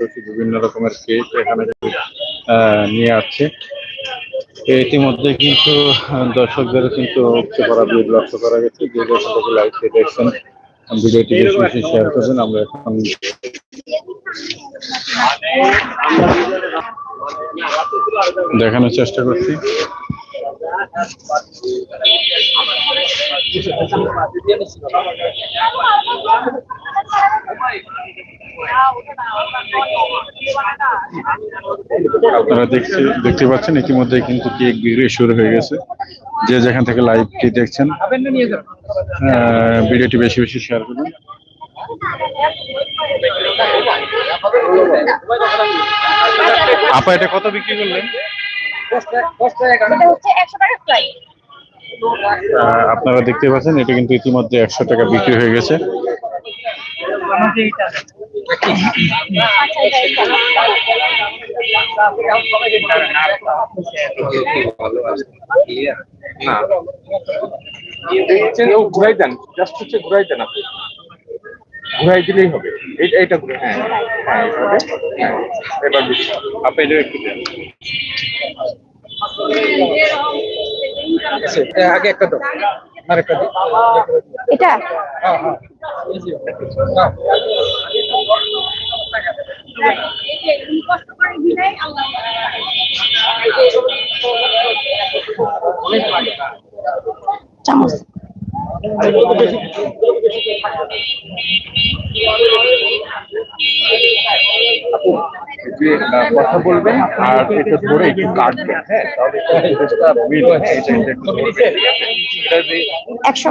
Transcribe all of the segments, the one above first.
করছি, বিভিন্ন রকমের কেক এখানে নিয়ে আসছে। ইতিমধ্যে কিন্তু দর্শকদের কিন্তু উপচে পড়া ভিড় লক্ষ্য করা গেছে। যে থেকে লাইভ দেখছেন, ভিডিওটি বেশি বেশি শেয়ার করবেন। আমরা এখন দেখানোর চেষ্টা করছি। আপনারা দেখতে দেখতে পাচ্ছেন, ইতিমধ্যে কিন্তু কেক বিক্রি শুরু হয়ে গেছে। যে যেখান থেকে লাইভটি দেখছেন ভিডিওটি বেশি বেশি শেয়ার করুন। আপা, এটা কত বিক্রি করলেন? এটা হচ্ছে একশো টাকা ফ্রাই আহ, আপনারা দেখতে পাচ্ছেন এটা কিন্তু ইতিমধ্যে একশো টাকা বিক্রি হয়ে গেছে। কেউ ঘুরাই দেন জাস্ট হচ্ছে ঘুরাই দেন আপনি। ঘুরাই দিলেই হবে। এইটা ঘুরে হ্যাঁ হ্যাঁ এইভাবে। হ্যাঁ এবার বেশি আপনি এটা একটু দেন আচ্ছা, আগে একটা দাও আর একটা দাও এটা হ্যাঁ হ্যাঁ এই যে, হ্যাঁ। চামচ আপু, এই যে, কথা বলবেন আর এটা ধরে একটু কাটবেন হ্যাঁ? তাহলে এটা মিল হ্যাঁ এটা যে- একশো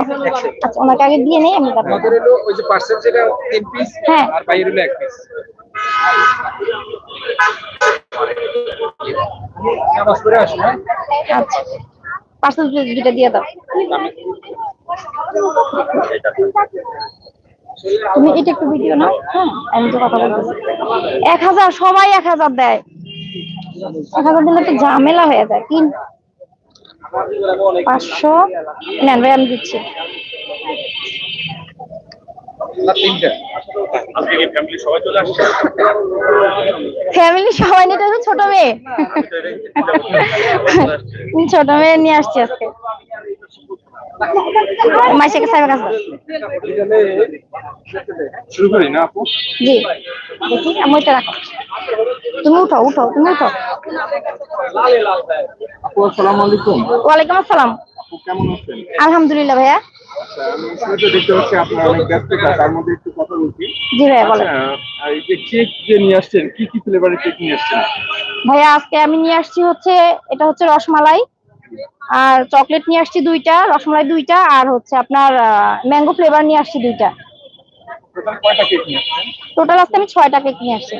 আচ্ছা ওনাকে আগে দিয়ে নেই আমি তারপর আমাদের হলো ওই যে পার্সেল যেটা তিন পিস হ্যাঁ। আর বাইরে হলো এক পিস হ্যাঁ? আচ্ছা। পার্সেল দুটা দিয়ে দাও। তুমি এটা একটু ভিডিও নাও হ্যাঁ? আমি তো কথা বলতেছি। এক হাজার সবাই এক হাজার দেয়। এক হাজার দিলে একটু ঝামেলা হয়ে যায়। তিন পাঁচশো নেন ভাই আমি দিচ্ছি। ফ্যামিলি সবাই নিয়ে ছোট মেয়ে। ছোট মেয়ে নিয়ে আসছি আজকে। সাহেবের কাছে। শুরু করি না আপু? জি। দেখি আমি রাখো। তুমি উঠো উঠো তুমি উঠো আপু আসসালামু আলাইকুম। ওয়ালাইকুম আসসালাম। আপু কেমন আছেন? আলহামদুলিল্লাহ ভাইয়া। আচ্ছা আমি শুরুতে দেখতে পাচ্ছি আপনার অনেক ব্যস্ততা তার মধ্যে একটু কথা বলছি। জি ভাইয়া বলেন। আচ্ছা, এই যে কেক যে নিয়ে আসছেন কি কি ফ্লেভারের কেক নিয়ে আসছেন? ভাইয়া আজকে আমি নিয়ে আসছি হচ্ছে এটা হচ্ছে রসমালাই আর চকলেট নিয়ে আসছি দুইটা রসমলাই দুইটা আর হচ্ছে আপনার ম্যাঙ্গো ফ্লেভার নিয়ে আসছি দুইটা। টোটাল আজকে আমি ছয়টা কেক নিয়ে আসছি।